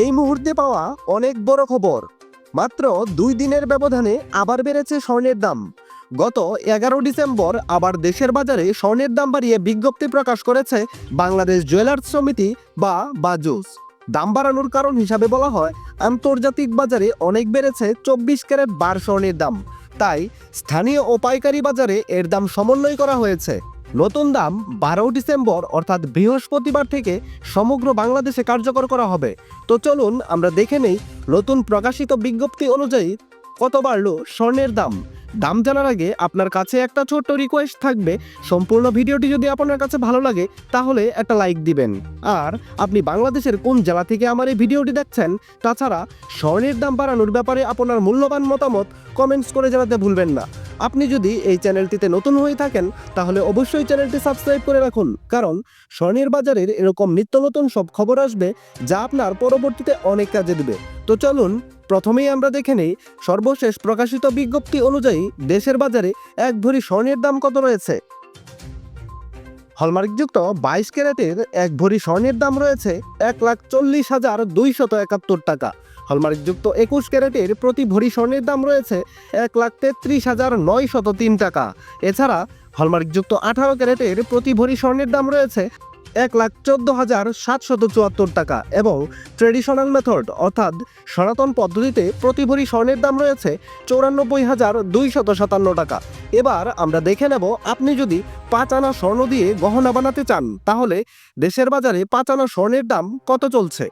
এই মুহূর্তে পাওয়া অনেক বড় খবর। মাত্র দুই দিনের ব্যবধানে আবার বেড়েছে স্বর্ণের দাম। গত এগারো ডিসেম্বর আবার দেশের বাজারে স্বর্ণের দাম বাড়িয়ে বিজ্ঞপ্তি প্রকাশ করেছে বাংলাদেশ জুয়েলার্স সমিতি বা বাজুস। দাম বাড়ানোর কারণ হিসাবে বলা হয়, আন্তর্জাতিক বাজারে অনেক বেড়েছে চব্বিশ ক্যারেট বার স্বর্ণের দাম। তাই স্থানীয় ও পাইকারি বাজারে এর দাম সমন্বয় করা হয়েছে। নতুন দাম বারো ডিসেম্বর, অর্থাৎ বৃহস্পতিবার থেকে সমগ্র বাংলাদেশে কার্যকর করা হবে। তো চলুন আমরা দেখে নেই নতুন প্রকাশিত বিজ্ঞপ্তি অনুযায়ী কত বাড়লো স্বর্ণের দাম। দাম জানার আগে আপনার কাছে একটা ছোট্ট রিকোয়েস্ট থাকবে। সম্পূর্ণ ভিডিওটি যদি আপনার কাছে ভালো লাগে, তাহলে একটা লাইক দিবেন। আর আপনি বাংলাদেশের কোন জেলা থেকে আমার এই ভিডিওটি দেখছেন, তাছাড়া স্বর্ণের দাম বাড়ানোর ব্যাপারে আপনার মূল্যবান মতামত কমেন্টস করে জানাতে ভুলবেন না। আপনি যদি এই চ্যানেলটিতে নতুন হয়ে থাকেন, তাহলে অবশ্যই চ্যানেলটি সাবস্ক্রাইব করে রাখুন। কারণ স্বর্ণের বাজারের এরকম নিত্য নতুন সব খবর আসবে, যা আপনার পরবর্তীতে অনেক কাজে দেবে। তো চলুন, প্রথমেই আমরা দেখে নেই, সর্বশেষ প্রকাশিত বিজ্ঞপ্তি অনুযায়ী দেশের বাজারে এক ভরি স্বর্ণের দাম কত রয়েছে? হলমার্কযুক্ত বাইশ ক্যারেটের এক ভরি স্বর্ণের দাম রয়েছে এক লাখ চল্লিশ হাজার দুইশত একাত্তর টাকা। হলমার্কযুক্ত একুশ ক্যারেটের প্রতি ভরি স্বর্ণের দাম রয়েছে এক লাখ তেত্রিশ হাজার নয়শত তিন টাকা। এছাড়া হলমার্কযুক্ত আঠারো ক্যারেটের প্রতি ভরি স্বর্ণের দাম রয়েছে এক লাখ চোদ্দ হাজার সাতশত চুয়াত্তর টাকা এবং ট্রেডিশনাল মেথড, অর্থাৎ সনাতন পদ্ধতিতে প্রতি ভরি স্বর্ণের দাম রয়েছে চৌরানব্বই হাজার দুইশত সাতান্ন টাকা। এবার আমরা দেখে নেব, আপনি যদি পাঁচ আনা স্বর্ণ দিয়ে গহনা বানাতে চান, তাহলে দেশের বাজারে পাঁচ আনা স্বর্ণের দাম কত চলছে?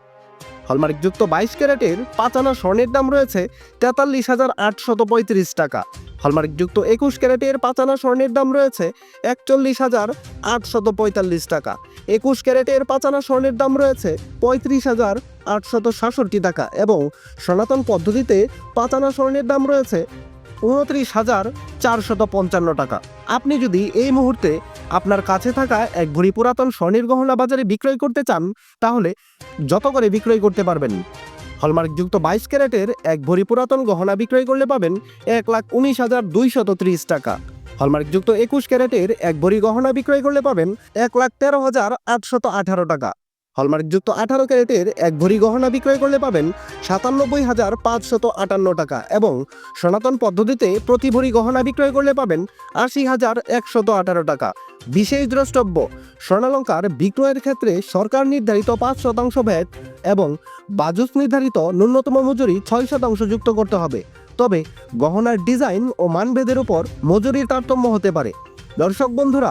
হলমার্কযুক্ত বাইশ ক্যারেটের পাঁচানা স্বর্ণের দাম রয়েছে তেতাল্লিশ হাজার আটশত পঁয়ত্রিশ টাকা। হলমার্কযুক্ত একুশ ক্যারেটের পাঁচানা স্বর্ণের দাম রয়েছে একচল্লিশ হাজার আটশত পঁয়তাল্লিশ টাকা। একুশ ক্যারেটের পাঁচানা স্বর্ণের দাম রয়েছে পঁয়ত্রিশ হাজার আটশত সাতষট্টি টাকা এবং সনাতন পদ্ধতিতে পাঁচানা স্বর্ণের দাম রয়েছে উনত্রিশ হাজার চারশত পঞ্চান্ন টাকা। আপনি যদি এই মুহূর্তে আপনার কাছে থাকা এক ভরি পুরাতন স্বর্ণের গহনা বাজারে বিক্রয় করতে চান, তাহলে যত করে বিক্রয় করতে পারবেন, হলমার্কযুক্ত বাইশ ক্যারেটের এক ভরি পুরাতন গহনা বিক্রয় করলে পাবেন এক লাখ উনিশ হাজার দুইশত ত্রিশ টাকা। হলমার্কযুক্ত একুশ ক্যারেটের এক ভরি গহনা বিক্রয় করলে পাবেন এক লাখ তেরো হাজার আটশত আঠারো টাকা। হলমার্কযুক্ত আঠারো ক্যারেটের এক ভরি গহনা বিক্রয় করলে পাবেন সাতানব্বই হাজার পাঁচশত আটান্ন টাকা এবং সনাতন পদ্ধতিতে প্রতি ভরি গহনা বিক্রয় করলে পাবেন আশি হাজার একশত আঠারো টাকা। বিশেষ দ্রষ্টব্য, স্বর্ণালঙ্কার বিক্রয়ের ক্ষেত্রে সরকার নির্ধারিত পাঁচ শতাংশ ভ্যাট এবং বাজুস নির্ধারিত ন্যূনতম মজুরি ছয় শতাংশ যুক্ত করতে হবে। তবে গহনার ডিজাইন ও মানভেদের উপর মজুরির তারতম্য হতে পারে। দর্শক বন্ধুরা